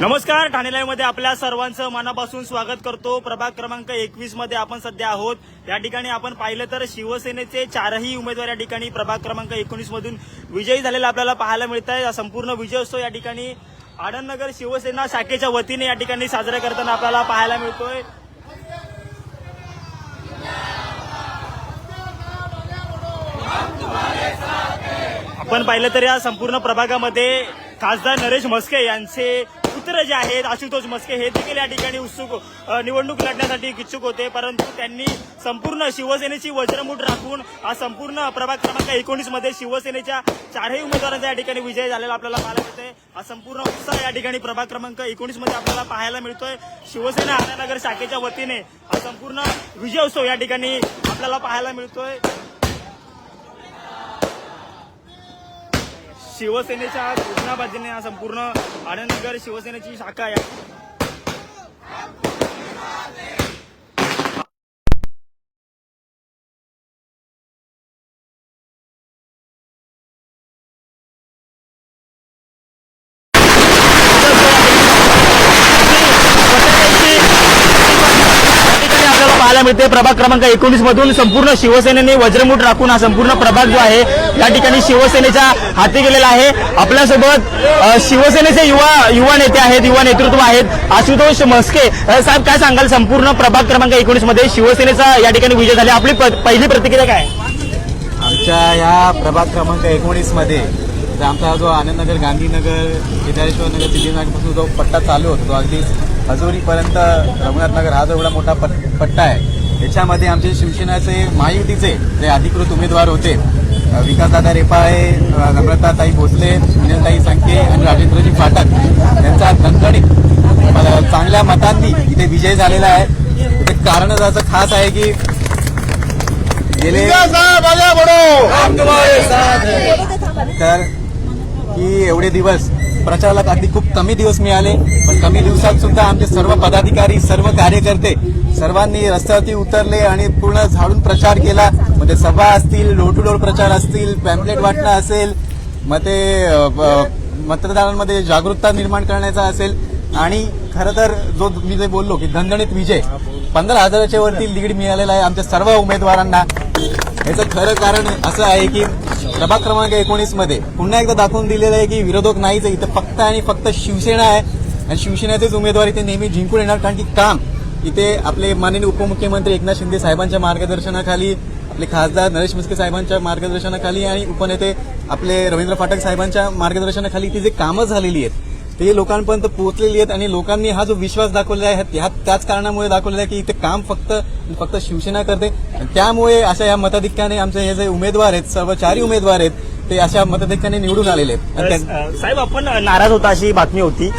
नमस्कार ठाणे लाईव्हमध्ये आपल्या सर्वांचं मनापासून स्वागत करतो. प्रभाग क्रमांक एकवीसमध्ये आपण सध्या आहोत. या ठिकाणी आपण पाहिलं तर शिवसेनेचे चारही उमेदवार या ठिकाणी प्रभाग क्रमांक एकोणीस मधून विजयी झालेला आपल्याला पाहायला मिळत आहे संपूर्ण विजयोत्सव या ठिकाणी आनंदनगर शिवसेना शाखेच्या वतीने या ठिकाणी साजरा करताना आपल्याला पाहायला मिळतोय. आपण पाहिलं तर या संपूर्ण प्रभागामध्ये खासदार नरेश म्हस्के यांचे पुत्र जे आहेत आशुतोष म्हस्के हे देखील या ठिकाणी उत्सुक निवडणूक लढण्यासाठी इच्छुक होते. परंतु त्यांनी संपूर्ण शिवसेनेची वज्रमूठ राखून हा संपूर्ण प्रभाग क्रमांक एकोणीसमध्ये शिवसेनेच्या चारही उमेदवारांचा या ठिकाणी विजय झालेला आपल्याला पाहायला मिळतोय. हा संपूर्ण उत्साह या ठिकाणी प्रभाग क्रमांक एकोणीसमध्ये आपल्याला पाहायला मिळतोय. शिवसेना आनंदनगर शाखेच्या वतीने हा संपूर्ण विजयोत्सव या ठिकाणी आपल्याला पाहायला मिळतोय. शिवसेनेच्या घोषणाबाजीने हा संपूर्ण आनंदनगर शिवसेनेची शाखा आहे ठिकाणी आपल्याला पाहायला मिळते. प्रभाग क्रमांक एकोणीस मधून संपूर्ण शिवसेनेने वज्रमूठ राखून हा संपूर्ण प्रभाग जो आहे या ठिकाणी शिवसेनेच्या हाती गेलेला आहे. आपल्यासोबत शिवसेनेचे युवा युवा नेते आहेत युवा नेतृत्व आहेत. आशुतोष म्हस्के साहेब काय सांगाल? संपूर्ण प्रभाग क्रमांक एकोणीसमध्ये शिवसेनेचा या ठिकाणी विजय झाला. आपली पहिली प्रतिक्रिया काय? आमच्या या प्रभाग क्रमांक एकोणीसमध्ये आमचा जो आनंदनगर गांधीनगर केदारेश्वर नगर सिद्धिनगरपासून जो पट्टा चालू होतो तो अगदी हजोरीपर्यंत रघुनाथनगर हा जो एवढा मोठा पट- पट्टा आहे. त्याच्यामध्ये आमचे शिवसेनेचे महायुतीचे जे अधिकृत उमेदवार होते विकासदादा रेपाळे नम्रताताई भोसले सुनीलताई संखे आणि राजेंद्रजी फाटक यांचा दणदणीत चांगल्या मतांनी इथे विजय झालेला आहे. इथे कारण त्याचं खास आहे की गेले तर की एवढे दिवस प्रचाराला अगदी खूप कमी दिवस मिळाले पण कमी दिवसात सुद्धा आमचे सर्व पदाधिकारी सर्व कार्यकर्ते सर्वांनी रस्त्यावरती उतरले आणि पूर्ण झाडून प्रचार केला. म्हणजे सभा असतील डोर टू डोर प्रचार असतील पॅम्पलेट वाटणं असेल मग ते मतदारांमध्ये जागरूकता निर्माण करण्याचा असेल. आणि खरं तर जो मी जे बोललो की धनधणीत विजय पंधरा हजाराच्या वरती लीड मिळालेला आहे आमच्या सर्व उमेदवारांना. याचं खरं कारण असं आहे की प्रभाग क्रमांक एकोणीसमध्ये पुन्हा एकदा दाखवून दिलेलं आहे की विरोधक नाहीच आहे. इथं फक्त आणि फक्त शिवसेना आहे. आणि शिवसेनेचेच उमेदवार इथे नेहमी जिंकून येणार कारण की काम. इथे आपले माननीय उपमुख्यमंत्री एकनाथ शिंदे साहेबांच्या मार्गदर्शनाखाली आपले खासदार नरेश मिस्के साहेबांच्या मार्गदर्शनाखाली आणि उपनेते आपले रवींद्र फाटक साहेबांच्या मार्गदर्शनाखाली इथे जे कामं झालेली आहेत ते लोकांपर्यंत पोहोचलेली आहेत आणि लोकांनी हा जो विश्वास दाखवलेला आहे ह्या त्याच कारणामुळे दाखवलेला आहे की इथे काम फक्त फक्त शिवसेना करते. त्यामुळे अशा या मताधिक्याने आमचे हे जे उमेदवार आहेत सर्व चारही उमेदवार आहेत ते अशा मताधिक्याने निवडून आलेले आहेत. साहेब आपण नाराज होता अशी बातमी होती.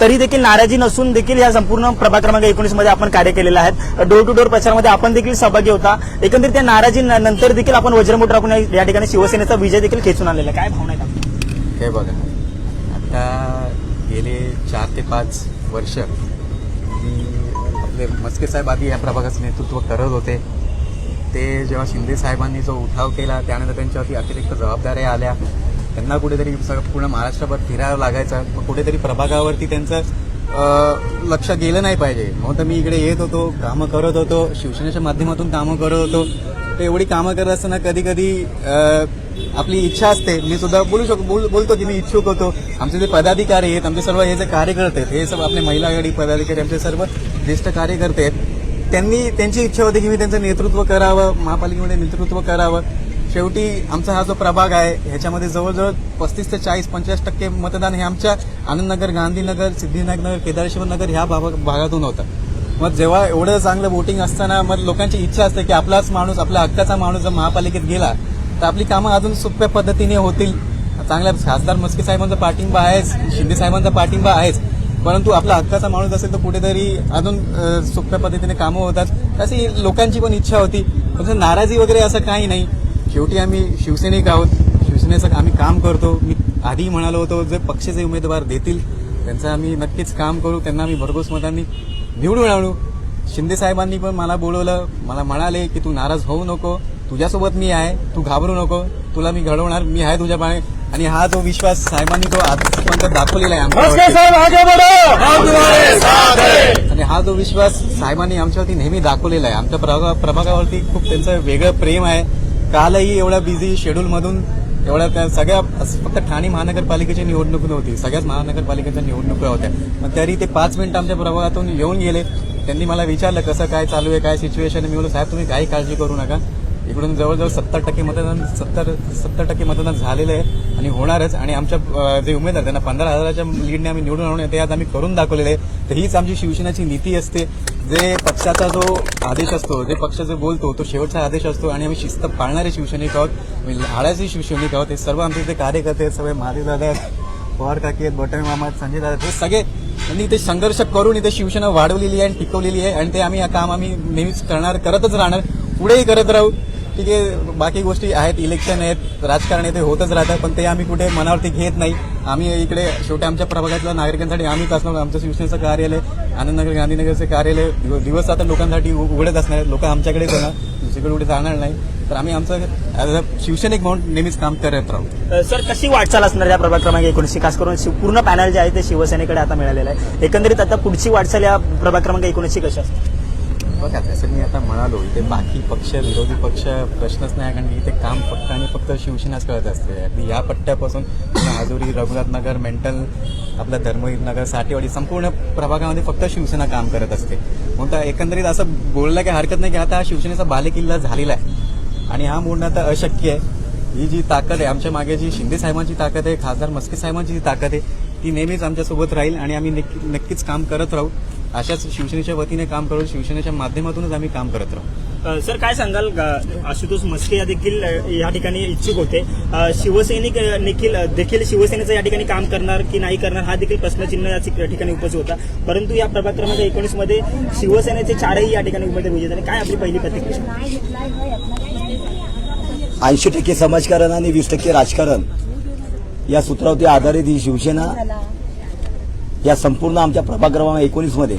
तरी देखील नाराजी नसून देखील या संपूर्ण प्रभाग क्रमांक एकोणीसमध्ये आपण कार्य केलेलं आहे डोर टू डोर प्रचारामध्ये आपण देखील सहभागी होता. एकंदरीत त्या नाराजी नंतर देखील आपण वज्रमुठ राखून या ठिकाणी शिवसेनेचा विजय देखील खेचून आणलेला आहे. काय भावना आहेत आपल्या? हे बघा. आता गेले चार ते पाच वर्ष मी आपले मस्के साहेब आधी या प्रभागाचं नेतृत्व करत होते. ते जेव्हा शिंदे साहेबांनी जो उठाव केला त्यानंतर त्यांच्यावरती अतिरिक्त जबाबदाऱ्या आल्या. त्यांना कुठेतरी पूर्ण महाराष्ट्रभर फिरायला लागायचं. मग कुठेतरी प्रभागावरती त्यांचं लक्ष गेलं नाही पाहिजे. मग तर मी इकडे येत होतो कामं करत होतो. शिवसेनेच्या माध्यमातून कामं करत होतो. तर एवढी कामं करत असताना कधी कधी आपली इच्छा असते. मी सुद्धा बोलू शकतो बोल- बोलतो की मी इच्छुक होतो. आमचे जे पदाधिकारी आहेत आमचे सर्व हे जे कार्यकर्ते आहेत हे सर्व आपले महिला आघाडी पदाधिकारी आमचे सर्व ज्येष्ठ कार्यकर्ते आहेत त्यांनी त्यांची इच्छा होती की मी त्यांचं नेतृत्व करावं महापालिकेमध्ये नेतृत्व करावं. शेवटी आमचा हा जो प्रभाग आहे ह्याच्यामध्ये जवळजवळ पस्तीस ते चाळीस पंचेचाळीस टक्के मतदान हे आमच्या आनंदनगर गांधीनगर सिद्धिनगर केदारेश्वर नगर ह्या भागातून होतं. मग जेव्हा एवढं चांगलं वोटिंग असताना मग लोकांची इच्छा असते की आपलाच माणूस आपल्या हक्काचा माणूस जर महापालिकेत गेला तर आपली कामं अजून सोप्या पद्धतीने होतील. चांगल्या खासदार मस्के साहेबांचा पाठिंबा आहेच शिंदे साहेबांचा पाठिंबा आहेच. परंतु आपला हक्काचा माणूस असेल तर कुठेतरी अजून सोप्या पद्धतीने कामं होतात. अशी लोकांची पण इच्छा होती. पण नाराजी वगैरे असं काही नाही. शेवटी आम्ही शिवसैनिक आहोत. शिवसेनेचं आम्ही काम करतो. मी आधी म्हणालो होतो जे पक्षाचे उमेदवार देतील त्यांचं आम्ही नक्कीच काम करू. त्यांना आम्ही भरघोस मतांनी निवडून आणू शिंदे साहेबांनी पण मला बोलवलं. मला म्हणाले की तू नाराज होऊ नको. तुझ्यासोबत मी आहे. तू घाबरू नको. तुला मी घडवणार. मी आहे तुझ्या पाणी आणि हा जो विश्वास साहेबांनी जो आजपर्यंत दाखवलेला आहे आणि हा जो विश्वास साहेबांनी आमच्यावरती नेहमी दाखवलेला आहे. आमच्या प्रभागा प्रभागावरती खूप त्यांचं वेगळं प्रेम आहे. कालही एवढ्या बिझी शेड्यूलमधून एवढ्या त्या सगळ्या फक्त ठाणे महानगरपालिकेची निवडणूक नव्हती. सगळ्याच महानगरपालिकेच्या निवडणुका होत्या. मग तरी ते पाच मिनिटं आमच्या प्रभागातून येऊन गेले. त्यांनी मला विचारलं कसं काय चालू आहे? काय सिच्युएशन आहे? मी बोललो साहेब तुम्ही काही काळजी करू नका. इकडून जवळजवळ सत्तर टक्के मतदान सत्तर सत्तर टक्के मतदान झालेलं आहे. आणि होणारच. आणि आमच्या जे उमेदवार त्यांना पंधरा हजाराच्या लीडने आम्ही निवडून आणून ते आज आम्ही करून दाखवलेले आहे. तर हीच आमची शिवसेनाची नीती असते. जे पक्षाचा जो आदेश असतो जे पक्ष जो बोलतो तो शेवटचा आदेश असतो आणि आम्ही शिस्त पाळणारे शिवसैनिक आहोत. आम्ही शिवसैनिक आहोत. हे सर्व आमचे जे कार्यकर्ते आहेत सगळे महादेव दादा आहेत पवार काकी आहेत बटन मामा आहेत संजय दादा हे सगळे. त्यांनी इथे संघर्ष करून इथे शिवसेना वाढवलेली आहे आणि टिकवलेली आहे आणि ते आम्ही हा काम आम्ही नेहमीच करणार करतच राहणार. पुढेही करत राहू. ठीक आहे बाकी गोष्टी आहेत इलेक्शन आहेत राजकारण आहे ते होतच राहतं पण ते आम्ही कुठे मनावरती घेत नाही. आम्ही इकडे शेवटी आमच्या प्रभागातल्या नागरिकांसाठी आम्हीच असणार आमचं शिवसेनेचं कार्यालय आनंदनगर गांधीनगरचं कार्यालय दिव- दिवस आता लोकांसाठी उ- उघडत असणार आहेत. लोक आमच्याकडे जाणार दुसरीकडे कुठे जाणार नाही. तर आम्ही आमचं ॲज अ शिवसैनिक म्हणून नेहमीच काम करत राहू. सर कशी वाटचाल असणार या प्रभाग क्रमांक एकोणीसशे खास करून पूर्ण पॅनल जे आहे ते शिवसेनेकडे आता मिळालेलं आहे. एकंदरीत आता पुढची वाटचाल या प्रभाग क्रमांक एकोणीसशे कशी असणार? बघा तसं मी आता म्हणालो इथे बाकी पक्ष विरोधी पक्ष प्रश्नच नाही कारण की इथे काम फक्त आणि फक्त शिवसेनाच करत असते. अगदी या पट्ट्यापासून हाजुरी रघुनाथनगर मेंटल आपलं धर्मवीर नगर साठेवाडी संपूर्ण प्रभागामध्ये फक्त शिवसेना काम करत असते. म्हणून तर एकंदरीत असं बोललं काही हरकत नाही की आता हा शिवसेनेचा बालेकिल्ला झालेला आहे. आणि हा मोडणं आता अशक्य आहे. ही जी ताकद आहे आमच्या मागे जी शिंदे साहेबांची ताकद आहे खासदार मस्के साहेबांची जी ताकद आहे ती नेहमीच आमच्यासोबत राहील आणि आम्ही नक्की- नक्कीच काम करत राहू. अशाच शिवसेनेच्या वतीने काम करू शिवसेनेच्या माध्यमातूनच आम्ही काम करत राहू. सर काय सांगाल? ग- आशुतोष मस्के या देखील या ठिकाणी इच्छुक होते. शिवसैनिक देखील देखील शिवसेनेचं या ठिकाणी काम करणार की नाही करणार हा देखील प्रश्नचिन्ह या ठिक- ठिकाणी उपस्थित होता. परंतु या प्रभाग क्रमांक एकोणीसमध्ये शिवसेनेचे चारही या ठिकाणी उमेदवार झाले. काय आपली पहिली प्रतिक्रिया? ऐंशी टक्के समाजकारण आणि वीस टक्के राजकारण. या सूत्रावरती आधारित ही शिवसेना या संपूर्ण आमच्या प्रभाग क्रमांक एकोणीसमध्ये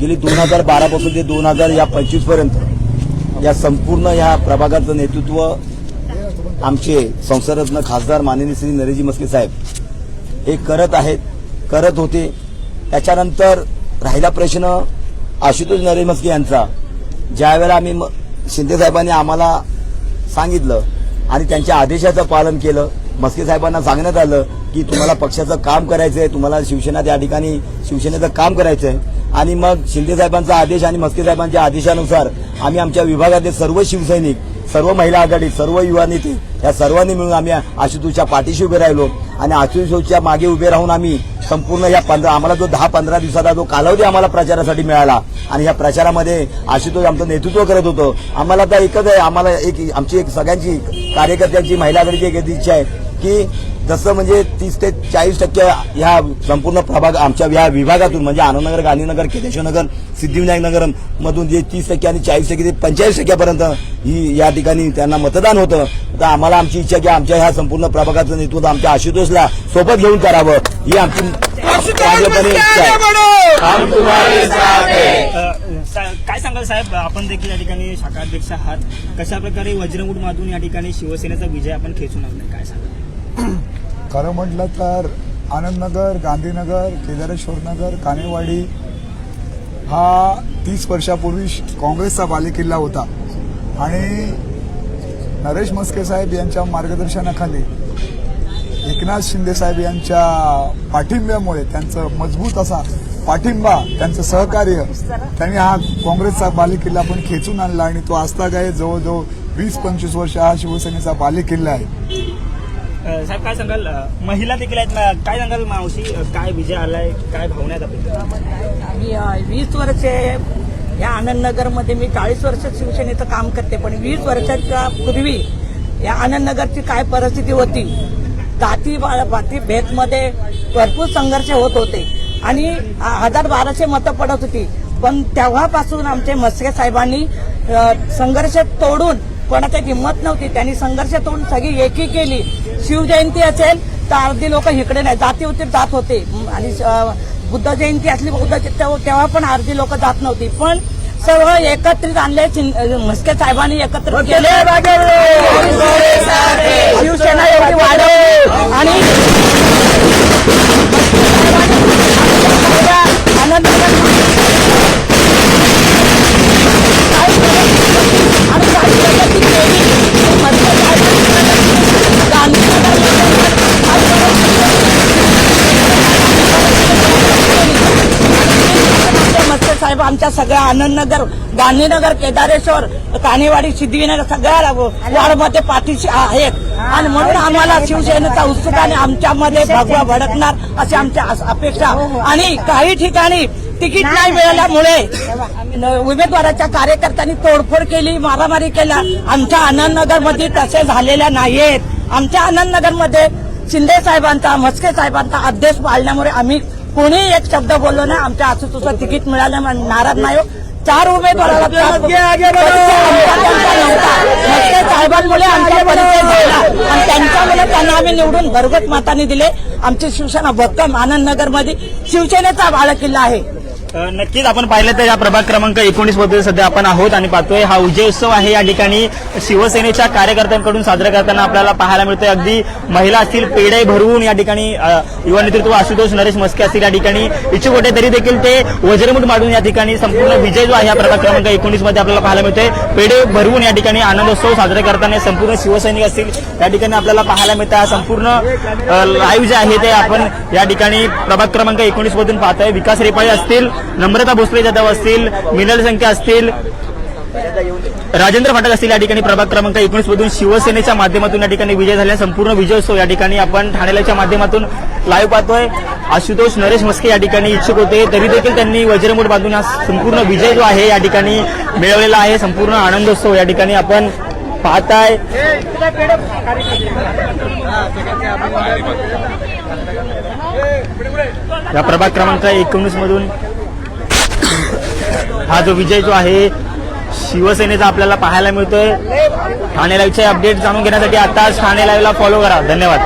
गेली दोन हजार बारा पासून ते दोन हजार या पंचवीसपर्यंत या संपूर्ण या प्रभागाचं नेतृत्व आमचे संसदरत्न खासदार माननीय श्री नरेजी मस्के साहेब हे करत आहेत करत होते. त्याच्यानंतर राहिला प्रश्न आशुतोष नरेश मस्के यांचा. ज्यावेळेला आम्ही शिंदे साहेबांनी आम्हाला सांगितलं आणि त्यांच्या आदेशाचं पालन केलं मस्के साहेबांना सांगण्यात आलं की तुम्हाला पक्षाचं काम करायचंय तुम्हाला शिवसेना त्या ठिकाणी शिवसेनेचं काम करायचंय. आणि मग शिंदे साहेबांचा आदेश आणि मस्के साहेबांच्या आदेशानुसार आम्ही आमच्या विभागातील सर्व शिवसैनिक सर्व महिला आघाडी सर्व युवा नेते या सर्वांनी मिळून आम्ही आशुतोषच्या पाठीशी उभे राहिलो. आणि आशुतोषच्या मागे उभे राहून आम्ही संपूर्ण या पंधरा आम्हाला जो दहा पंधरा दिवसाचा जो कालावधी आम्हाला प्रचारासाठी मिळाला आणि या प्रचारामध्ये आशुतोष आमचं नेतृत्व करत होतो. आम्हाला आता एकच आहे आम्हाला एक आमची एक सगळ्यांची कार्यकर्त्यांची महिला आघाडीची एक इच्छा आहे. की जसं म्हणजे तीस ते चाळीस टक्के ह्या संपूर्ण प्रभाग आमच्या या विभागातून म्हणजे आनंदनगर गांधीनगर केशवनगर सिद्धिविनायक नगर मधून जे तीस टक्के आणि चाळीस टक्के ते पंचेचाळीस टक्क्यापर्यंत ही या ठिकाणी त्यांना मतदान होतं. तर आम्हाला आमची इच्छा आहे की आमच्या ह्या संपूर्ण प्रभागाचं नेतृत्व आमच्या आशुतोषला सोबत घेऊन करावं. ही आमची काय सांगाल साहेब? आपण देखील या ठिकाणी शाखा अध्यक्ष आहात. कशा प्रकारे वज्रमुठमधून या ठिकाणी शिवसेनेचा विजय आपण खेचून आणलाय काय सांगाल? खरं म्हटलं तर आनंदनगर गांधीनगर केदारेश्वरनगर कानेवाडी हा तीस वर्षापूर्वी काँग्रेसचा बालेकिल्ला होता. आणि नरेश मस्के साहेब यांच्या मार्गदर्शनाखाली एकनाथ शिंदे साहेब यांच्या पाठिंब्यामुळे त्यांचं मजबूत असा पाठिंबा त्यांचं सहकार्य त्यांनी हा काँग्रेसचा बालेकिल्ला पण खेचून आणला आणि तो आजतागायत जवळजवळ वीस पंचवीस वर्ष हा शिवसेनेचा बालेकिल्ला आहे. साहेब काय सांगाल? महिला देखील आहेत ना काय सांगाल मावशी? काय विजय आलाय? काय भावना आहेत आपल्या? मी वीस वर्षे या आनंदनगरमध्ये मी चाळीस वर्ष शिवसेनेचं काम करते पण वीस वर्षाच्या पूर्वी या आनंदनगरची काय परिस्थिती होती? जाती पाती भेदमध्ये भरपूर संघर्ष होत होते आणि हजार बाराशे मतं पडत होती. पण तेव्हापासून आमचे मस्के साहेबांनी संघर्ष तोडून कोणाची हिंमत नव्हती. त्यांनी संघर्ष तोडून सगळी एकी केली. शिवजयंती असेल तर अर्धी लोक इकडे नाही. जाती होती जात होते. आणि बुद्ध जयंती असली बुद्ध तेव्हा पण अर्धी लोक जात नव्हती. पण सर्व एकत्रित आणले म्हस्के साहेबांनी एकत्रित केले. शिवसेना एवढी वाढवली. आणि आमच्या सगळ्या आनंदनगर गांधीनगर केदारेश्वर कानेवाडी सिद्धीनगर सगळ्या वार्डमध्ये पाठीशी आहेत. आणि म्हणून आम्हाला शिवसेनेचा उत्सुकाने आमच्यामध्ये भगवा भडकणार अशी आमच्या अपेक्षा. आणि काही ठिकाणी तिकीट नाही मिळाल्यामुळे उमेदवाराच्या कार्यकर्त्यांनी तोडफोड केली मारामारी केला आमच्या आनंदनगरमध्ये तसे झालेल्या नाहीयेत. आमच्या आनंदनगरमध्ये शिंदे साहेबांचा म्हस्के साहेबांचा आदेश पाळल्यामुळे आम्ही कोणी एक शब्द बोललो नाही आमच्या आसूतोचं तिकीट मिळाल्यामुळे नाराज नाही हो. चार उमेदवाराला. म्हस्के साहेबांमुळे आमचा परिचय झाला आणि त्यांच्यामुळे त्यांना आम्ही निवडून भरघोस मताने दिले आमची शिवसेना भक्कम आनंदनगरमध्ये शिवसेनेचा बाळकिल्ला आहे नक्कीच आपण पाहिलं तर या प्रभाग क्रमांक एकोणीसमध्ये सध्या आपण आहोत आणि पाहतोय हा विजय उत्सव आहे. या ठिकाणी शिवसेनेच्या कार्यकर्त्यांकडून साजरा करताना आपल्याला पाहायला मिळतोय. अगदी महिला असतील पेढे भरवून या ठिकाणी युवा नेतृत्व आशुतोष नरेश मस्के असतील या ठिकाणी. इच्छुक होते तरी देखील ते वज्रमुठ मांडून या ठिकाणी संपूर्ण विजय जो आहे या प्रभाग क्रमांक एकोणीसमध्ये आपल्याला पाहायला मिळतोय. पेढे भरवून या ठिकाणी आनंदोत्सव साजरा करताना संपूर्ण शिवसैनिक असतील या ठिकाणी आपल्याला पाहायला मिळतं हा संपूर्ण लाईव्ह जे आहे ते आपण या ठिकाणी प्रभाग क्रमांक एकोणीस मधून पाहतोय. विकास रेपाळे असतील नम्रता भोसले जाधव असतील मिनल संख्या असतील राजेंद्र फाटक असतील या ठिकाणी प्रभाग क्रमांक एकोणीस मधून शिवसेनेच्या माध्यमातून या ठिकाणी विजय झाल्या संपूर्ण विजयोत्सव या ठिकाणी आपण ठाण्याच्या माध्यमातून लाईव्ह पाहतोय. आशुतोष नरेश मस्के या ठिकाणी इच्छुक होते. तरी देखील त्यांनी वज्रमूठ बांधून हा संपूर्ण विजय जो आहे या ठिकाणी मिळवलेला आहे. संपूर्ण आनंदोत्सव या ठिकाणी आपण पाहताय. या प्रभाग क्रमांक एकोणीस मधून हा जो विजय जो आहे शिवसेनेचा आपल्याला पाहायला मिळतोय. ठाणे लाईव्हचे अपडेट जाणून घेण्यासाठी आताच ठाणे लाईव्हला फॉलो करा. धन्यवाद.